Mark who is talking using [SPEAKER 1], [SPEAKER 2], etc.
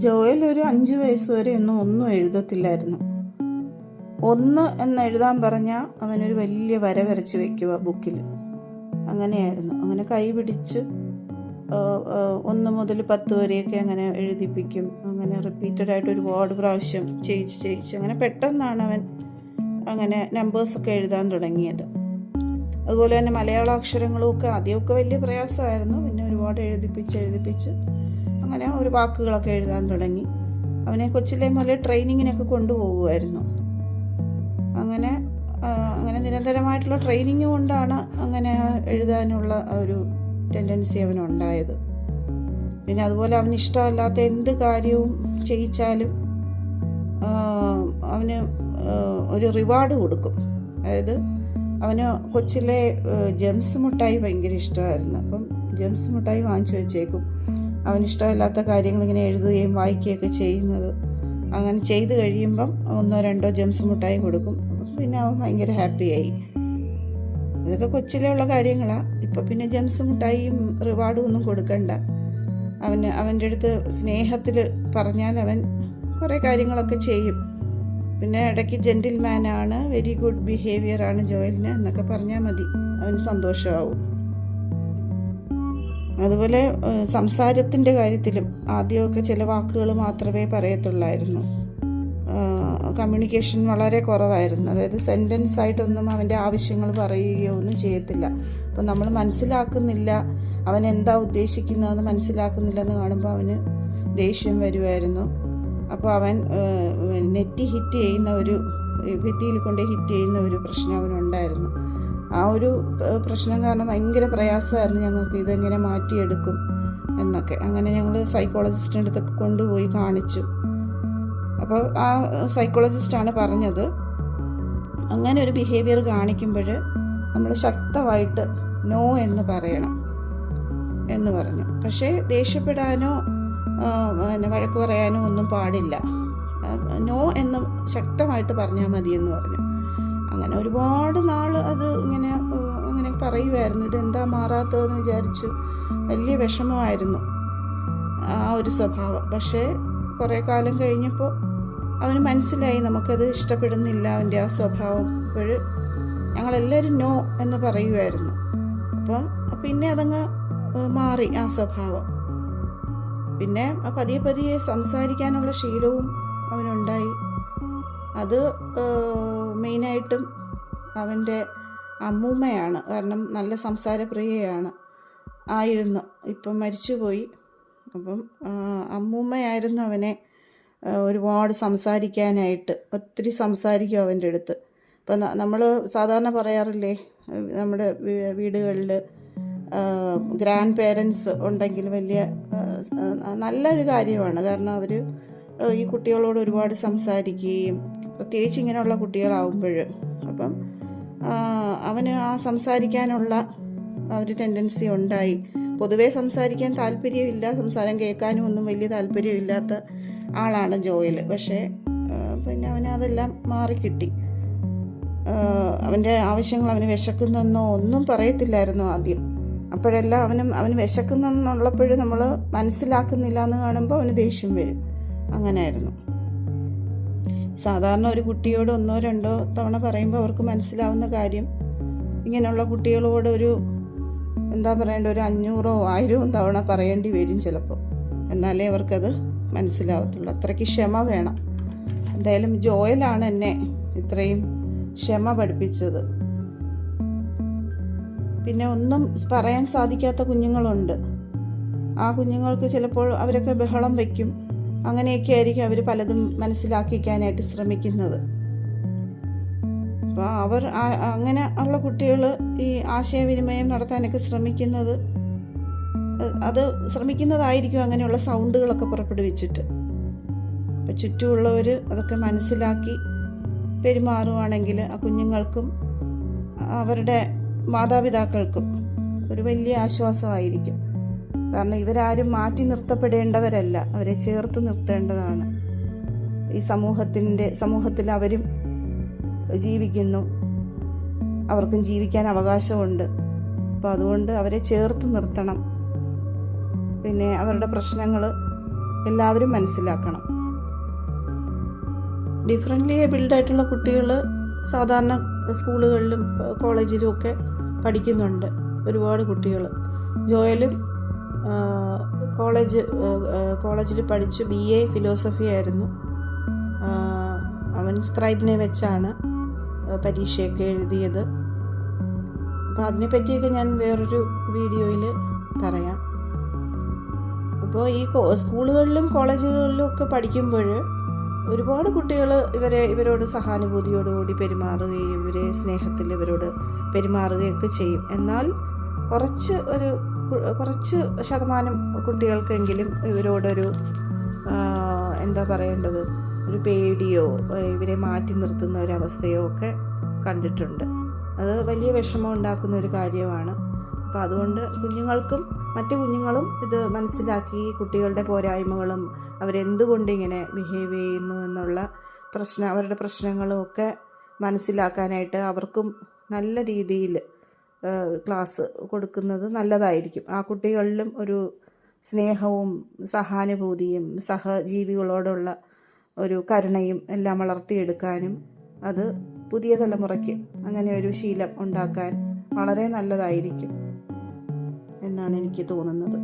[SPEAKER 1] Joel ഒരു അഞ്ച് വയസ്സ് വരെ ഒന്നും ഒന്നും എഴുതത്തില്ലായിരുന്നു. ഒന്ന് എന്ന് എഴുതാൻ പറഞ്ഞാൽ അവനൊരു വലിയ വര വരച്ച് വെക്കുക ബുക്കിൽ. അങ്ങനെയായിരുന്നു. അങ്ങനെ കൈ പിടിച്ച് ഒന്ന് മുതൽ പത്ത് വരെയൊക്കെ അങ്ങനെ എഴുതിപ്പിക്കും. അങ്ങനെ റിപ്പീറ്റഡ് ആയിട്ട് ഒരുപാട് പ്രാവശ്യം ചെയ്യിച്ച് ചെയ്യിച്ച് അങ്ങനെ പെട്ടെന്നാണ് അവൻ അങ്ങനെ നമ്പേഴ്സൊക്കെ എഴുതാൻ തുടങ്ങിയത്. അതുപോലെ തന്നെ മലയാള അക്ഷരങ്ങളും ഒക്കെ ആദ്യമൊക്കെ വലിയ പ്രയാസമായിരുന്നു. പിന്നെ ഒരുപാട് എഴുതിപ്പിച്ച് എഴുതിപ്പിച്ച് അങ്ങനെ ഒരു വാക്കുകളൊക്കെ എഴുതാൻ തുടങ്ങി. അവനെ കൊച്ചിലെ മുതലേ ട്രെയിനിങ്ങിനൊക്കെ കൊണ്ടുപോകുമായിരുന്നു. അങ്ങനെ അങ്ങനെ നിരന്തരമായിട്ടുള്ള ട്രെയിനിങ് കൊണ്ടാണ് അങ്ങനെ എഴുതാനുള്ള ഒരു ടെൻഡൻസി അവനുണ്ടായത്. പിന്നെ അതുപോലെ അവന് ഇഷ്ടമല്ലാത്ത എന്ത് കാര്യവും ചെയ്യിച്ചാലും അവന് ഒരു റിവാർഡ് കൊടുക്കും. അതായത് അവന് കൊച്ചിലെ ജെംസ് മുട്ടായി ഭയങ്കര ഇഷ്ടമായിരുന്നു. അപ്പം ജെംസ് മുട്ടായി വാങ്ങിച്ചു വെച്ചേക്കും. അവന് ഇഷ്ടമില്ലാത്ത കാര്യങ്ങൾ ഇങ്ങനെ എഴുതുകയും വായിക്കുകയൊക്കെ ചെയ്യുന്നത്. അങ്ങനെ ചെയ്ത് കഴിയുമ്പം ഒന്നോ രണ്ടോ ജംസ് മുട്ടായി കൊടുക്കും. പിന്നെ അവൻ ഭയങ്കര ഹാപ്പിയായി. ഇതൊക്കെ കൊച്ചിലുള്ള കാര്യങ്ങളാണ് ഇപ്പം പിന്നെ ജംസ് മുട്ടായിയും റിവാർഡും ഒന്നും കൊടുക്കണ്ട. അവന് അവന്റെ അടുത്ത് സ്നേഹത്തിൽ പറഞ്ഞാൽ അവൻ കുറേ കാര്യങ്ങളൊക്കെ ചെയ്യും. പിന്നെ ഇടയ്ക്ക് ജെന്റിൽമാനാണ്. വെരി ഗുഡ് ബിഹേവിയർ ആണ് ജോയലിന് എന്നൊക്കെ പറഞ്ഞാൽ മതി. അവന് സന്തോഷമാവും. അതുപോലെ സംസാരത്തിന്റെ കാര്യത്തിലും ആദ്യമൊക്കെ ചില വാക്കുകൾ മാത്രമേ പറയത്തുള്ളായിരുന്നു. കമ്മ്യൂണിക്കേഷൻ വളരെ കുറവായിരുന്നു. അതായത് സെന്റൻസ് ആയിട്ടൊന്നും അവന്റെ ആവശ്യങ്ങൾ പറയുകയോ ഒന്നും ചെയ്യത്തില്ല. അപ്പം നമ്മൾ മനസ്സിലാക്കുന്നില്ല അവൻ എന്താ ഉദ്ദേശിക്കുന്നതെന്ന് മനസ്സിലാക്കുന്നില്ല എന്ന് കാണുമ്പോൾ അവന് ദേഷ്യം വരുമായിരുന്നു അപ്പോൾ അവൻ നെറ്റി ഹിറ്റ് ചെയ്യുന്ന ഒരു ഭിത്തിയിൽ കൊണ്ട് ഹിറ്റ് ചെയ്യുന്ന ഒരു പ്രശ്നം അവനുണ്ടായിരുന്നു. ആ ഒരു പ്രശ്നം കാരണം ഭയങ്കര പ്രയാസമായിരുന്നു ഞങ്ങൾക്ക് ഇതെങ്ങനെ മാറ്റിയെടുക്കും എന്നൊക്കെ. അങ്ങനെ ഞങ്ങൾ സൈക്കോളജിസ്റ്റിന്റെ അടുത്തൊക്കെ കൊണ്ടുപോയി കാണിച്ചു. അപ്പോൾ ആ സൈക്കോളജിസ്റ്റാണ് പറഞ്ഞത് അങ്ങനെ ഒരു ബിഹേവിയർ കാണിക്കുമ്പോൾ നമ്മൾ ശക്തമായിട്ട് നോ എന്ന് പറയണം എന്ന് പറഞ്ഞു. പക്ഷേ ദേഷ്യപ്പെടാനോ പിന്നെ വഴക്ക് പറയാനോ ഒന്നും പാടില്ല. നോ എന്ന് ശക്തമായിട്ട് പറഞ്ഞാൽ മതിയെന്ന് പറഞ്ഞു. അങ്ങനെ ഒരുപാട് നാൾ അത് ഇങ്ങനെ അങ്ങനെ പറയുമായിരുന്നു ഇതെന്താ മാറാത്തതെന്ന് വിചാരിച്ചു വലിയ വിഷമമായിരുന്നു ആ ഒരു സ്വഭാവം. പക്ഷേ കുറേ കാലം കഴിഞ്ഞപ്പോൾ അവന് മനസ്സിലായി നമുക്കത് ഇഷ്ടപ്പെടുന്നില്ല അവന്റെ ആ സ്വഭാവം. അപ്പോൾ ഞങ്ങളെല്ലാവരും നോ എന്ന് പറയുമായിരുന്നു അപ്പം പിന്നെ അതങ്ങ് മാറി ആ സ്വഭാവം. പിന്നെ പതിയെ പതിയെ സംസാരിക്കാനുള്ള ശീലവും അവനുണ്ടായി. അത് മെയിനായിട്ടും അവന്റെ അമ്മൂമ്മയാണ്. കാരണം നല്ല സംസാരപ്രിയയാണ്. ആയിരുന്നു. ഇപ്പം മരിച്ചുപോയി. അപ്പം അമ്മൂമ്മയായിരുന്നു അവനെ ഒരുപാട് സംസാരിക്കാനായിട്ട്. ഒത്തിരി സംസാരിക്കും അവന്റെ അടുത്ത്. ഇപ്പം നമ്മൾ സാധാരണ പറയാറില്ലേ നമ്മുടെ വീടുകളിൽ ഗ്രാൻഡ് പേരൻസ് ഉണ്ടെങ്കിൽ വലിയ നല്ലൊരു കാര്യമാണ്. കാരണം അവർ ഈ കുട്ടികളോട് ഒരുപാട് സംസാരിക്കുകയും പ്രത്യേകിച്ച് ഇങ്ങനെയുള്ള കുട്ടികളാവുമ്പോൾ. അപ്പം അവന് ആ സംസാരിക്കാനുള്ള ഒരു ടെൻഡൻസി ഉണ്ടായി. പൊതുവേ സംസാരിക്കാൻ താല്പര്യമില്ല സംസാരം കേൾക്കാനും ഒന്നും വലിയ താല്പര്യമില്ലാത്ത ആളാണ് ജോയിൽ. പക്ഷേ പിന്നെ അവന് അതെല്ലാം മാറിക്കിട്ടി. അവന്റെ ആവശ്യങ്ങൾ അവന് വിശക്കുന്നെന്നോ ഒന്നും പറയത്തില്ലായിരുന്നു ആദ്യം. അപ്പോഴെല്ലാം അവനും അവന് വിശക്കുന്നെന്നുള്ളപ്പോഴും നമ്മൾ മനസ്സിലാക്കുന്നില്ല എന്ന് കാണുമ്പോൾ അവന് ദേഷ്യം വരും. അങ്ങനെയായിരുന്നു സാധാരണ ഒരു കുട്ടിയോട് ഒന്നോ രണ്ടോ തവണ പറയുമ്പോൾ അവർക്ക് മനസ്സിലാവുന്ന കാര്യം ഇങ്ങനെയുള്ള കുട്ടികളോട് ഒരു എന്താ പറയേണ്ട ഒരു അഞ്ഞൂറോ ആയിരവും തവണ പറയേണ്ടി വരും ചിലപ്പോൾ എന്നാലേ അവർക്കത് മനസ്സിലാവത്തുള്ളൂ. അത്രയ്ക്ക് ക്ഷമ വേണം. എന്തായാലും ജോയലാണ് എന്നെ ഇത്രയും ക്ഷമ പഠിപ്പിച്ചത്. പിന്നെ ഒന്നും പറയാൻ സാധിക്കാത്ത കുഞ്ഞുങ്ങളുണ്ട്. ആ കുഞ്ഞുങ്ങൾക്ക് ചിലപ്പോൾ അവരൊക്കെ ബഹളം വയ്ക്കും. അങ്ങനെയൊക്കെ ആയിരിക്കും അവർ പലതും മനസ്സിലാക്കിക്കാനായിട്ട് ശ്രമിക്കുന്നത്. അപ്പോൾ അവർ അങ്ങനെ ഉള്ള കുട്ടികൾ ഈ ആശയവിനിമയം നടത്താനൊക്കെ ശ്രമിക്കുന്നത് അത് ശ്രമിക്കുന്നതായിരിക്കും അങ്ങനെയുള്ള സൗണ്ടുകളൊക്കെ പുറപ്പെടുവിച്ചിട്ട്. അപ്പം ചുറ്റുമുള്ളവർ അതൊക്കെ മനസ്സിലാക്കി പെരുമാറുവാണെങ്കിൽ ആ കുഞ്ഞുങ്ങൾക്കും അവരുടെ മാതാപിതാക്കൾക്കും ഒരു വലിയ ആശ്വാസമായിരിക്കും. കാരണം ഇവരാരും മാറ്റി നിർത്തപ്പെടേണ്ടവരല്ല. അവരെ ചേർത്ത് നിർത്തേണ്ടതാണ്. ഈ സമൂഹത്തിന്റെ സമൂഹത്തിൽ അവരും ജീവിക്കുന്നു. അവർക്കും ജീവിക്കാൻ അവകാശമുണ്ട്. അപ്പോൾ അതുകൊണ്ട് അവരെ ചേർത്ത് നിർത്തണം. പിന്നെ അവരുടെ പ്രശ്നങ്ങൾ എല്ലാവരും മനസ്സിലാക്കണം. ഡിഫറെന്റ്ലി ഏബിൾഡ് ആയിട്ടുള്ള കുട്ടികൾ സാധാരണ സ്കൂളുകളിലും കോളേജിലും ഒക്കെ പഠിക്കുന്നുണ്ട് ഒരുപാട് കുട്ടികൾ ജോയലും കോളേജ് കോളേജിൽ പഠിച്ചു ബി എ ഫിലോസഫി ആയിരുന്നു. അവൻ സ്ക്രൈബിനെ വെച്ചാണ് പരീക്ഷയൊക്കെ എഴുതിയത്. അപ്പോൾ അതിനെപ്പറ്റിയൊക്കെ ഞാൻ വേറൊരു വീഡിയോയിൽ പറയാം. അപ്പോൾ ഈ സ്കൂളുകളിലും കോളേജുകളിലും ഒക്കെ പഠിക്കുമ്പോൾ ഒരുപാട് കുട്ടികൾ ഇവരെ ഇവരോട് സഹാനുഭൂതിയോടുകൂടി പെരുമാറുകയും ഇവരെ സ്നേഹത്തിൽ ഇവരോട് പെരുമാറുകയൊക്കെ ചെയ്യും. എന്നാൽ കുറച്ച് ഒരു കുറച്ച് ശതമാനം കുട്ടികൾക്കെങ്കിലും ഇവരോടൊരു എന്താ പറയേണ്ടത് ഒരു പേടിയോ ഇവരെ മാറ്റി നിർത്തുന്ന ഒരവസ്ഥയോ ഒക്കെ കണ്ടിട്ടുണ്ട്. അത് വലിയ വിഷമം ഉണ്ടാക്കുന്ന ഒരു കാര്യമാണ്. അപ്പോൾ അതുകൊണ്ട് കുഞ്ഞുങ്ങൾക്കും മറ്റു കുഞ്ഞുങ്ങളും ഇത് മനസ്സിലാക്കി കുട്ടികളുടെ പോരായ്മകളും അവരെന്തുകൊണ്ട് ഇങ്ങനെ ബിഹേവ് ചെയ്യുന്നു എന്നുള്ള പ്രശ്നം അവരുടെ പ്രശ്നങ്ങളും ഒക്കെ മനസ്സിലാക്കാനായിട്ട് അവർക്കും നല്ല രീതിയിൽ ക്ലാസ് കൊടുക്കുന്നത് നല്ലതായിരിക്കും. ആ കുട്ടികളിലും ഒരു സ്നേഹവും സഹാനുഭൂതിയും സഹജീവികളോടുള്ള ഒരു കരുണയും എല്ലാം വളർത്തിയെടുക്കാനും അത് പുതിയ തലമുറയ്ക്ക് അങ്ങനെ ഒരു ശീലം ഉണ്ടാക്കാൻ വളരെ നല്ലതായിരിക്കും എന്നാണ് എനിക്ക് തോന്നുന്നത്.